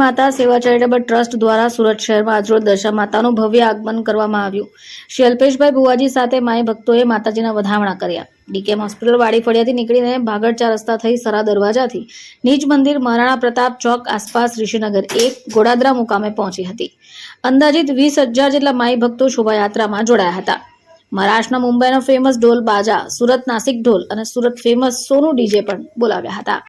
માતા સેવા charitable trust દ્વારા સુરત શહેરમાં આજરોજ દશા માતાનું ભવ્ય આગમન કરવામાં આવ્યું. શ્રી અલ્પેશભાઈ ભુવાજી સાથે માય ભક્તોએ માતાજીના વધામણા કર્યા. ડીકેમ હોસ્પિટલ વાડી ફળિયાથી નીકળીને ભાગડચા રસ્તા થઈ સરા દરવાજાથી નીચ મંદિર મહારાણા પ્રતાપ ચોક આસપાસ ઋષિનગર એક ગોડાદરા મુકામે પહોંચી હતી. અંદાજિત વીસ હજાર જેટલા માઈ ભક્તો શોભાયાત્રામાં જોડાયા હતા. મહારાષ્ટ્રના મુંબઈનો ફેમસ ઢોલ બાજા, સુરત નાસિક ઢોલ અને સુરત ફેમસ સોનું ડીજે પણ બોલાવ્યા હતા.